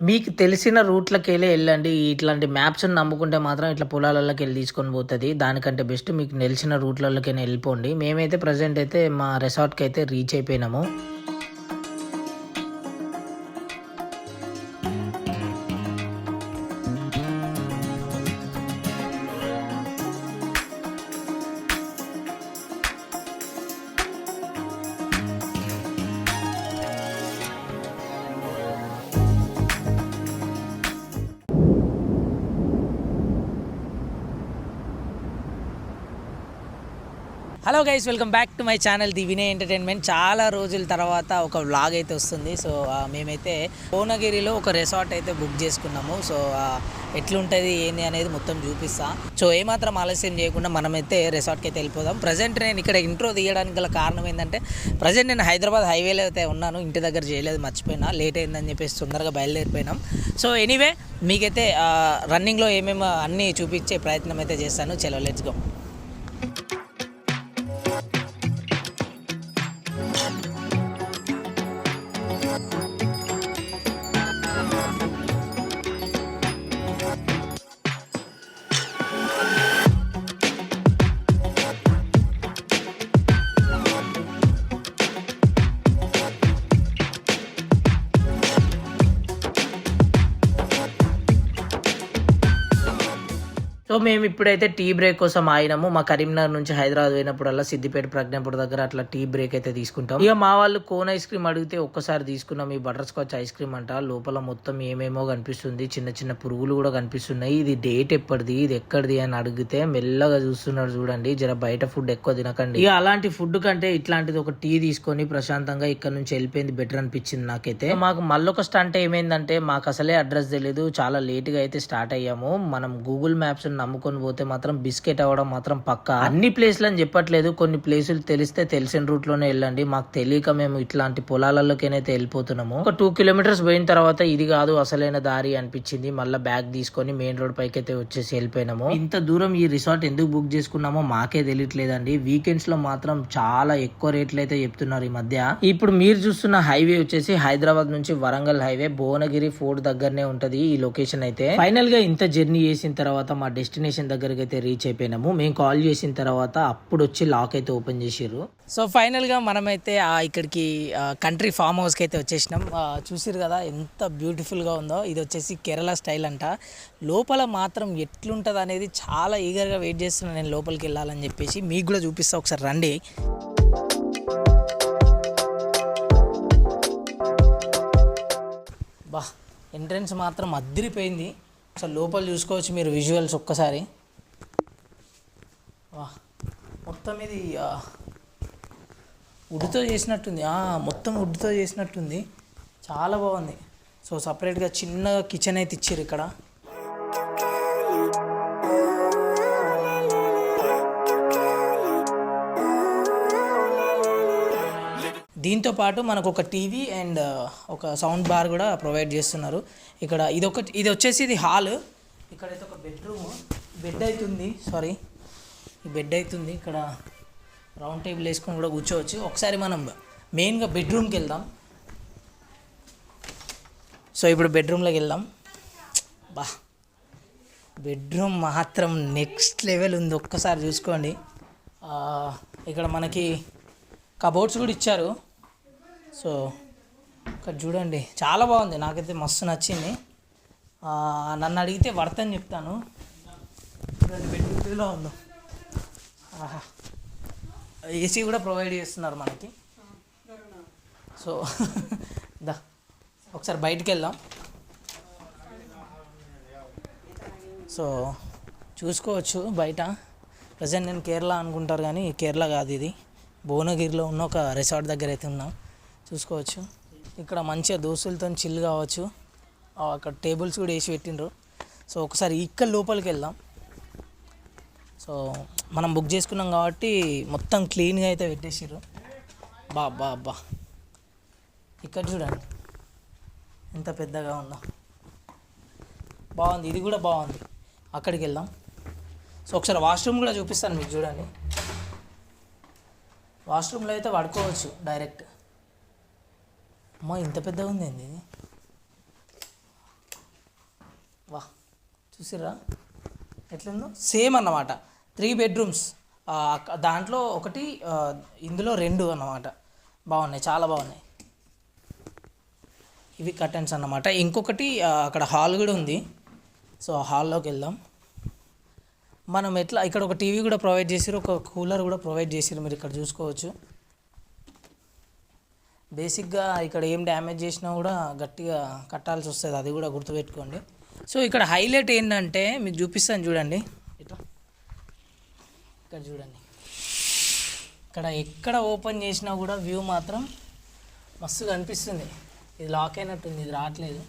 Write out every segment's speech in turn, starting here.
మీకు తెలిసిన రూట్లకి వెళ్ళి వెళ్ళండి. ఇట్లాంటి మ్యాప్స్ నమ్ముకుంటే మాత్రం ఇట్లా పొలాలలోకి వెళ్ళి తీసుకొని పోతుంది. దానికంటే బెస్ట్ మీకు తెలిసిన రూట్లలోకి వెళ్ళిపోండి. మేమైతే ప్రజెంట్ అయితే మా రిసార్ట్కి అయితే reach అయిపోయినాము. Hello guys welcome back to my channel the Vinay entertainment. చాలా రోజుల తర్వాత ఒక వ్లాగ్ అయితే వస్తుంది. సో మేమైతే భువనగిరిలో ఒక రిసార్ట్ అయితే బుక్ చేసుకున్నాము. సో ఎట్లుంటుంది ఏంది అనేది మొత్తం చూపిస్తా. సో ఏమాత్రం ఆలస్యం చేయకుండా మనమైతే రిసార్ట్కి అయితే వెళ్ళిపోదాం. ప్రజెంట్ నేను ఇక్కడ ఇంట్రో తీయడానికి గల కారణం ఏంటంటే ప్రజెంట్ నేను హైదరాబాద్ హైవేలో అయితే ఉన్నాను. ఇంటి దగ్గర చేయలేదు మర్చిపోయినా. లేట్ అయిందని చెప్పేసి తొందరగా బయలుదేరిపోయినాం. సో ఎనీవే మీకైతే రన్నింగ్లో ఏమేమి అన్నీ చూపించే ప్రయత్నం అయితే చేస్తాను. చలో లెట్స్ గో సో మేము ఇప్పుడైతే టీ బ్రేక్ కోసం ఆయినము మా కరీంనగర్ నుంచి హైదరాబాద్ పోయినప్పుడల్లా సిద్దిపేట ప్రజ్ఞాపూర్ దగ్గర అట్లా టీ బ్రేక్ అయితే తీసుకుంటాం. ఇక మా వాళ్ళు కోన్ ఐస్ క్రీమ్ అడిగితే ఒక్కసారి తీసుకున్నాం. ఈ బటర్ స్కాచ్ ఐస్ క్రీమ్ అంట. లోపల మొత్తం ఏమేమో కనిపిస్తుంది. చిన్న చిన్న పురుగులు కూడా కనిపిస్తున్నాయి. ఇది డేట్ ఎప్పటిది? ఇది ఎక్కడిది అని అడిగితే మెల్లగా చూస్తున్నాడు చూడండి. జర బయట ఫుడ్ ఎక్కువ తినకండి. ఇక అలాంటి ఫుడ్ కంటే ఇట్లాంటిది ఒక టీ తీసుకొని ప్రశాంతంగా ఇక్కడ నుంచి వెళ్ళిపోయింది బెటర్ అనిపించింది నాకైతే. మాకు మళ్ళొక స్టంట్ ఏమైందంటే మాకు అసలే అడ్రస్ తెలియదు చాలా లేట్గా అయితే స్టార్ట్ అయ్యాము. మనం గూగుల్ మ్యాప్స్ నమ్ముకొని పోతే మాత్రం బిస్కెట్ అవ్వడం మాత్రం పక్క. అన్ని ప్లేస్లు అని చెప్పట్లేదు. కొన్ని ప్లేసులు తెలిస్తే తెలిసిన రూట్లోనే వెళ్ళండి. మాకు తెలియక మేము ఇట్లాంటి పొలాలలోకైతే వెళ్ళిపోతున్నాము. ఒక టూ కిలోమీటర్స్ పోయిన తర్వాత ఇది కాదు అసలైన దారి అనిపించింది. మళ్ళీ బ్యాగ్ తీసుకొని మెయిన్ రోడ్ పైకి అయితే వచ్చేసి వెళ్ళిపోయినాము. ఇంత దూరం ఈ రిసార్ట్ ఎందుకు బుక్ చేసుకున్నామో మాకే తెలియట్లేదండి. వీకెండ్స్లో మాత్రం చాలా ఎక్కువ రేట్లు అయితే చెప్తున్నారు ఈ మధ్య. ఇప్పుడు మీరు చూస్తున్న హైవే వచ్చేసి హైదరాబాద్ నుంచి వరంగల్ హైవే భువనగిరి ఫోర్ట్ దగ్గరనే ఉంటది ఈ లొకేషన్ అయితే. ఫైనల్గా ఇంత జర్నీ చేసిన తర్వాత మా డెస్టినేషన్ డెస్టినేషన్ దగ్గరికి అయితే రీచ్ అయిపోయినాము. మేము కాల్ చేసిన తర్వాత అప్పుడు వచ్చి లాక్ అయితే ఓపెన్ చేసిర్రు. సో ఫైనల్గా మనమైతే ఇక్కడికి కంట్రీ ఫామ్ హౌస్కి అయితే వచ్చేసినాం. చూసారు చూసిరు కదా ఎంత బ్యూటిఫుల్గా ఉందో. ఇది వచ్చేసి కేరళ స్టైల్ అంట. లోపల మాత్రం ఎట్లుంటుంది అనేది చాలా ఈగర్గా వెయిట్ చేస్తున్నాను నేను లోపలికి వెళ్ళాలని చెప్పేసి మీకు కూడా చూపిస్తా. ఒకసారి రండి. బా ఎంట్రన్స్ మాత్రం అద్దరిపోయింది. అసలు లోపల చూసుకోవచ్చు మీరు విజువల్స్ ఒక్కసారి. మొత్తం ఇది ఆ, వుడ్తో చేసినట్టుంది. మొత్తం వుడ్తో చేసినట్టుంది. చాలా బాగుంది. సో సపరేట్గా చిన్నగా కిచెన్ అయితే ఇచ్చారు ఇక్కడ. దీంతో పాటు మనకు ఒక టీవీ అండ్ ఒక సౌండ్ బార్ కూడా ప్రొవైడ్ చేస్తున్నారు. ఇక్కడ ఇది ఒక ఇది వచ్చేసి ఇది హాల్. ఇక్కడైతే ఒక బెడ్రూమ్. బెడ్ అవుతుంది సారీ. బెడ్ అవుతుంది ఇక్కడ రౌండ్ టేబుల్ వేసుకొని కూడా కూర్చోవచ్చు. ఒకసారి మనం మెయిన్గా బెడ్రూమ్కి వెళ్దాం. సో ఇప్పుడు బెడ్రూమ్లోకి వెళ్దాం. బా. బెడ్రూమ్ మాత్రం నెక్స్ట్ లెవెల్ ఉంది. ఒక్కసారి చూసుకోండి. ఇక్కడ మనకి కబోర్డ్స్ కూడా ఇచ్చారు. సో ఇక్కడ చూడండి చాలా బాగుంది. నాకైతే మస్తు నచ్చింది. నన్ను అడిగితే వర్త్ అని చెప్తాను. బెడ్రూమ్లో ఉందో. ఆహా. ఏసీ కూడా ప్రొవైడ్ చేస్తున్నారు మనకి. సో దా ఒకసారి బయటికి వెళ్దాం. సో చూసుకోవచ్చు బయట. ప్రజెంట్ నేను కేరళ అనుకుంటారు కానీ కేరళ కాదు ఇది. భువనగిరిలో ఉన్న ఒక రిసార్ట్ దగ్గర అయితే ఉన్నాం. చూసుకోవచ్చు. ఇక్కడ మంచిగా దోస్తులతో చిల్ కావచ్చు. అక్కడ టేబుల్స్ కూడా వేసి పెట్టిండ్రు. సో ఒకసారి ఇక్కడ లోపలికి వెళ్దాం. సో మనం బుక్ చేసుకున్నాం కాబట్టి మొత్తం క్లీన్గా అయితే పెట్టేసారు బా బా బా. ఇక్కడ చూడండి. ఎంత పెద్దగా ఉందో. బాగుంది. ఇది కూడా బాగుంది. అక్కడికి వెళ్దాం. సో ఒకసారి వాష్రూమ్ కూడా చూపిస్తాను మీకు చూడండి. వాష్రూమ్లో అయితే పడుకోవచ్చు డైరెక్ట్ అమ్మా ఇంత పెద్దగా ఉంది ఏంది ఇది? వా చూసిర్రా? ఎట్లుందో? సేమ్ అన్నమాట. Three bedrooms. దాంట్లో ఒకటి ఇందులో రెండు అన్నమాట. బాగున్నాయి చాలా బాగున్నాయి. ఇవి కర్టెన్స్ అన్నమాట. ఇంకొకటి అక్కడ హాల్ కూడా ఉంది. సో హాల్లోకి వెళ్దాం. మనం ఎట్లా ఇక్కడ ఒక టీవీ కూడా ప్రొవైడ్ చేసారు ఒక కూలర్ కూడా ప్రొవైడ్ చేసారు మీరు ఇక్కడ చూసుకోవచ్చు. బేసిక్గా ఇక్కడ ఏం డ్యామేజ్ చేసినా కూడా గట్టిగా కట్టాల్సి వస్తుంది అది కూడా గుర్తుపెట్టుకోండి. సో ఇక్కడ హైలైట్ ఏంటంటే మీకు చూపిస్తాను చూడండి. ఇట్లా ఇక్కడ చూడండి. ఇక్కడ ఎక్కడ ఓపెన్ చేసినా కూడా వ్యూ మాత్రం మస్తు కనిపిస్తుంది ఇది లాక్ అయినట్టుంది ఇది రావట్లేదు.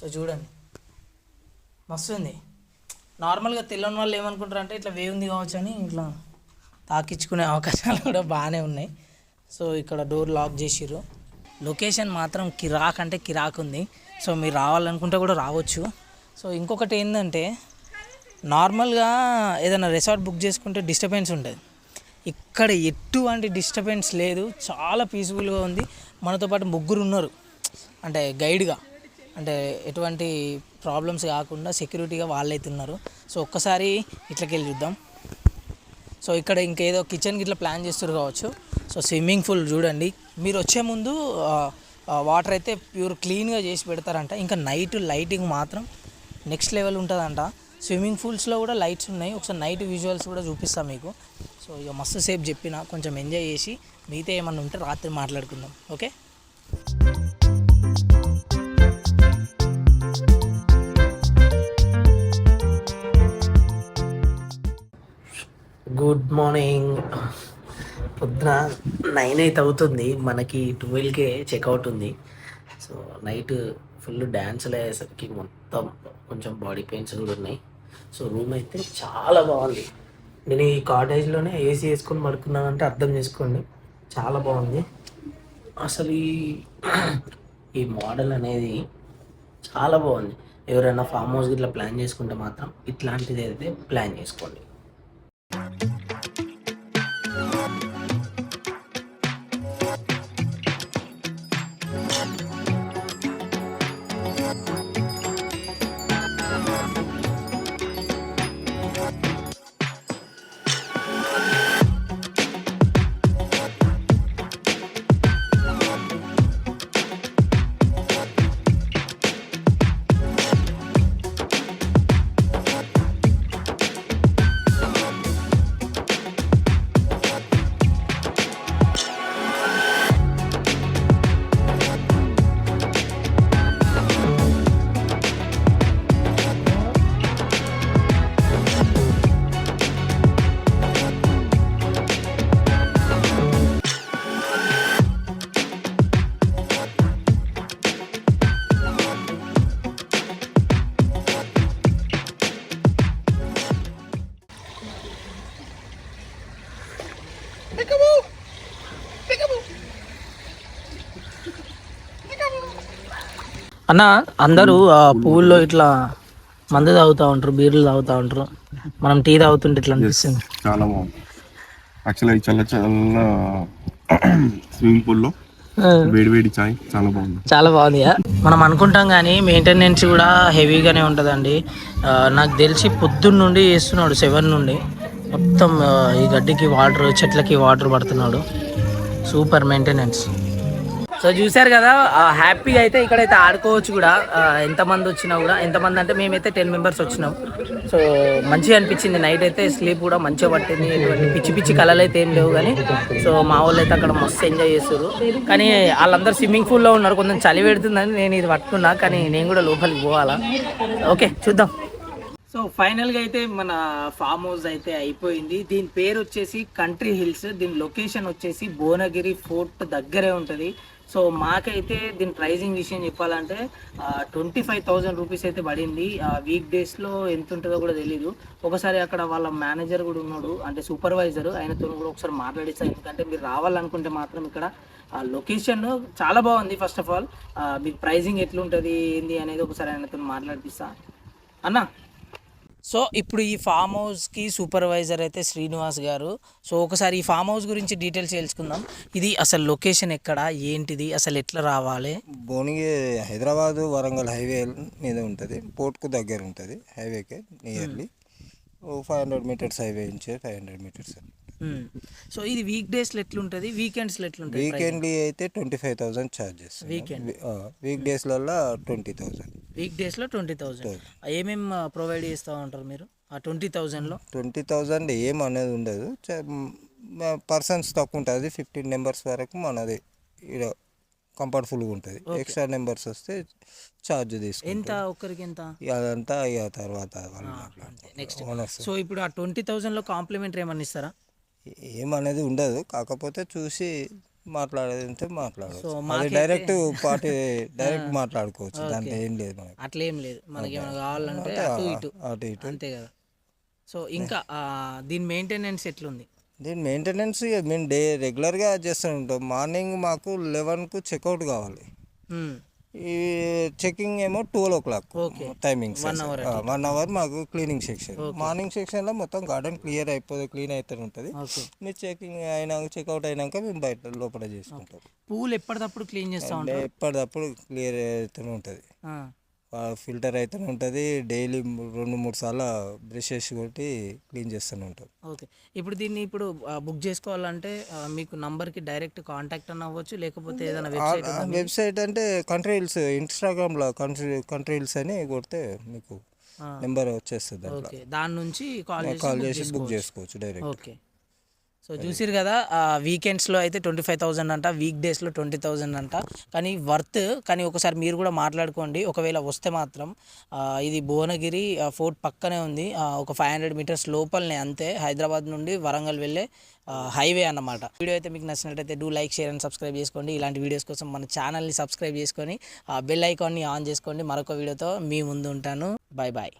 సో చూడండి. మస్తు ఉంది నార్మల్గా తెలియని వాళ్ళు ఏమనుకుంటారు అంటే ఇట్లా వేవ్ ఉంది కావచ్చు అని ఇట్లా తాకించుకునే అవకాశాలు కూడా బాగానే ఉన్నాయి. సో ఇక్కడ డోర్ లాక్ చేసిర్రు. లొకేషన్ మాత్రం కిరాక్ అంటే కిరాక్ ఉంది. సో మీరు రావాలనుకుంటే కూడా రావచ్చు. సో ఇంకొకటి ఏంటంటే నార్మల్గా ఏదైనా రిసార్ట్ బుక్ చేసుకుంటే డిస్టర్బెన్స్ ఉంటుంది ఇక్కడ ఎటువంటి డిస్టర్బెన్స్ లేదు. చాలా పీస్ఫుల్గా ఉంది. మనతో పాటు ముగ్గురు ఉన్నారు. అంటే గైడ్గా. అంటే ఎటువంటి ప్రాబ్లమ్స్ కాకుండా సెక్యూరిటీగా వాళ్ళైతే ఉన్నారు. సో ఒక్కసారి ఇట్లకి వెళ్ళి చూద్దాం. సో ఇక్కడ ఇంకేదో కిచెన్ గిట్లా ప్లాన్ చేస్తారు కావచ్చు. సో స్విమ్మింగ్ పూల్ చూడండి. మీరు వచ్చే ముందు వాటర్ అయితే ప్యూర్ క్లీన్గా చేసి పెడతారంట. ఇంకా నైట్ లైటింగ్ మాత్రం నెక్స్ట్ లెవెల్ ఉంటుందంట. స్విమ్మింగ్ పూల్స్లో కూడా లైట్స్ ఉన్నాయి. ఒకసారి నైట్ విజువల్స్ కూడా చూపిస్తాను మీకు. సో ఇక మస్తు సేపు చెప్పిన కొంచెం ఎంజాయ్ చేసి మిగతా ఏమన్నా ఉంటే రాత్రి మాట్లాడుకుందాం. ఓకే? Good morning. పొద్దున నైన్ అయితే అవుతుంది. మనకి ట్వెల్వ్కే చెక్అవుట్ ఉంది. సో నైట్ ఫుల్ డ్యాన్సులు అయ్యేసరికి మొత్తం కొంచెం బాడీ పెయిన్స్ కూడా ఉన్నాయి. సో రూమ్ అయితే చాలా బాగుంది. నేను ఈ కాటేజ్లోనే ఏసీ వేసుకొని పడుకున్నానంటే అర్థం చేసుకోండి. చాలా బాగుంది. అసలు ఈ ఈ మోడల్ అనేది చాలా బాగుంది. ఎవరైనా ఫామ్ హౌస్ ఇట్లా ప్లాన్ చేసుకుంటే మాత్రం ఇట్లాంటిది అయితే ప్లాన్ చేసుకోండి. అన్న అందరూ ఆ పువ్వుల్లో ఇట్లా మందు తాగుతూ ఉంటారు బీర్లు తాగుతూ ఉంటారు. మనం టీ తాగుతుంటే ఇట్లా అనిపిస్తుంది. చాలా బాగుంది. యాక్చువల్గా చల్ల చల్ల స్విమ్మింగ్ పూల్లో వేడి వేడి చాయ్ చాలా బాగుంది. చాలా బాగుంది? మనం అనుకుంటాం కానీ మెయింటెనెన్స్ కూడా హెవీగానే ఉంటుందండి. నాకు తెలిసి పొద్దున్న నుండి చేస్తున్నాడు సెవెన్ నుండి. మొత్తం ఈ గడ్డికి వాటర్ చెట్లకి వాటర్ పడుతున్నాడు. సూపర్ మెయింటెనెన్స్ సో చూశారు కదా హ్యాపీగా అయితే ఇక్కడైతే ఆడుకోవచ్చు కూడా. ఎంతమంది వచ్చినా కూడా. ఎంతమంది అంటే మేమైతే టెన్ మెంబర్స్ వచ్చినాం. సో మంచిగా అనిపించింది. నైట్ అయితే స్లీప్ కూడా మంచిగా పట్టింది. ఎటువంటి పిచ్చి పిచ్చి కళలు అయితే ఏం లేవు కానీ సో మా వాళ్ళు అయితే అక్కడ మస్తు ఎంజాయ్ చేస్తారు కానీ వాళ్ళందరూ స్విమ్మింగ్ పూల్లో ఉన్నారు. కొంచెం చలి పెడుతుందని నేను ఇది పట్టుకున్నా. కానీ నేను కూడా లోపలికి పోవాలా. ఓకే చూద్దాం. సో ఫైనల్గా అయితే మన ఫామ్ హౌస్ అయితే అయిపోయింది. దీని పేరు వచ్చేసి కంట్రీ హిల్స్ దీని లొకేషన్ వచ్చేసి భువనగిరి ఫోర్ట్ దగ్గరే ఉంటుంది. సో మాకైతే దీని ప్రైజింగ్ విషయం చెప్పాలంటే ట్వంటీ ఫైవ్ థౌజండ్ రూపీస్ అయితే పడింది. వీక్ డేస్లో ఎంత ఉంటుందో కూడా తెలియదు ఒకసారి అక్కడ వాళ్ళ మేనేజర్ కూడా ఉన్నాడు అంటే సూపర్వైజర్ ఆయనతో కూడా ఒకసారి మాట్లాడిస్తాను ఎందుకంటే మీరు రావాలనుకుంటే మాత్రం ఇక్కడ ఆ లొకేషన్ చాలా బాగుంది ఫస్ట్ ఆఫ్ ఆల్ మీకు ప్రైజింగ్ ఎట్లుంటుంది ఏంది అనేది ఒకసారి ఆయనతో మాట్లాడిపిస్తా. అన్న? సో ఇప్పుడు ఈ ఫామ్ హౌస్కి సూపర్వైజర్ అయితే శ్రీనివాస్ గారు. సో ఒకసారి ఈ ఫామ్ హౌస్ గురించి డీటెయిల్స్ తెలుసుకుందాం. ఇది అసలు లొకేషన్ ఎక్కడ? ఏంటిది? అసలు ఎట్లా రావాలి? భువనగిరి హైదరాబాద్ వరంగల్ హైవే మీద ఉంటుంది. పోర్ట్కు దగ్గర ఉంటుంది. హైవేకి nearly five hundred meters highway నుంచి ఫైవ్ హండ్రెడ్ మీటర్స్ సో ఇది వీక్ డేస్లో ఎట్లుంటుంది? వీకెండ్స్లో ఎట్లుంటుంది వీకెండ్లీ అయితే twenty five thousand charges Weekend. Week డేస్లలో twenty thousand. Week డేస్లో ట్వంటీ థౌజండ్ ఏమేమి ప్రొవైడ్ చేస్తూ ఉంటారు మీరు? ఆ ట్వంటీ థౌజండ్లో ట్వంటీ థౌసండ్ ఏం అనేది ఉండదు. పర్సన్స్ తక్కువ ఉంటుంది. ఫిఫ్టీన్ నెంబర్స్ వరకు మనది ఇక్కడ కంఫర్టబుల్గా ఉంటుంది. ఎక్స్ట్రా నెంబర్స్ వస్తే ఛార్జ్ ఎంత? తీసుకుంటాం ఒక్కరికి ఎంత అదంతా ఇక తర్వాత వాళ్ళు నెక్స్ట్ సో ఇప్పుడు ఆ ట్వంటీ థౌజండ్లో కాంప్లిమెంటరీ ఏమన్నా ఇస్తారా? ఏమనేది ఉండదు. కాకపోతే చూసి మాట్లాడేది ఉంటే మాట్లాడచ్చు డైరెక్ట్ పార్టీ డైరెక్ట్ మాట్లాడుకోవచ్చు. దాంట్లో ఏం లేదు మనకి. అట్లా ఏం లేదు. మనకి ఏమైనా కావాలంటే అటు ఇటు. అటు ఇటు. అంతే కదా. సో ఇంకా దీని మెయింటెనెన్స్ ఎట్లుంది? దీని మెయింటెనెన్స్ మేము డే రెగ్యులర్గా చేస్తూ ఉంటాం. మార్నింగ్ మాకు లెవెన్కు చెక్అవుట్ కావాలి. ఈ చెకింగ్ ఏమో twelve o'clock hour one hour మాకు క్లీనింగ్ సెక్షన్ మార్నింగ్ సెక్షన్లో మొత్తం గార్డెన్ క్లియర్ అయిపోతుంది క్లీన్ అవుతూ ఉంటుంది. మీరు చెకింగ్ అయినాక చెక్అవుట్ అయినాక మేము బయట లోపల చేసుకుంటాం. పూలు ఎప్పటికప్పుడు క్లీన్ చేస్తూ ఎప్పటికప్పుడు క్లియర్ అవుతూనే ఉంటుంది. ఫిల్టర్ అయితేనే ఉంటుంది. డైలీ రెండు మూడు సార్లు బ్రష్ చేసి కొట్టి క్లీన్ చేస్తూనే ఉంటాం. ఓకే. ఇప్పుడు దీన్ని ఇప్పుడు బుక్ చేసుకోవాలంటే మీకు నంబర్కి డైరెక్ట్ కాంటాక్ట్ అన్న అవ్వచ్చు లేకపోతే ఏదైనా వెబ్సైట్? వెబ్సైట్ అంటే కంట్రీ హిల్స్ ఇన్స్టాగ్రామ్లో కంట్రీ కంట్రీ హిల్స్ అని కొడితే మీకు నెంబర్ వచ్చేస్తుంది దాని నుంచి కాల్ చేసి బుక్. చేసుకోవచ్చు డైరెక్ట్. ఓకే. సో చూసిరు కదా వీకెండ్స్లో అయితే ట్వంటీ ఫైవ్ థౌజండ్ అంట వీక్ డేస్లో ట్వంటీ థౌజండ్ అంట. కానీ వర్త్ కానీ ఒకసారి మీరు కూడా మాట్లాడుకోండి. ఒకవేళ వస్తే మాత్రం ఇది భువనగిరి ఫోర్ట్ పక్కనే ఉంది. ఒక ఫైవ్ హండ్రెడ్ మీటర్స్ లోపలనే అంతే. హైదరాబాద్ నుండి వరంగల్ వెళ్ళే హైవే అన్నమాట. వీడియో అయితే మీకు నచ్చినట్టయితే do like share and subscribe చేసుకోండి. ఇలాంటి వీడియోస్ కోసం మన ఛానల్ని సబ్స్క్రైబ్ చేసుకొని ఆ బెల్ ఐకాన్ని ఆన్ చేసుకోండి. మరొక వీడియోతో మీ ముందు ఉంటాను. Bye bye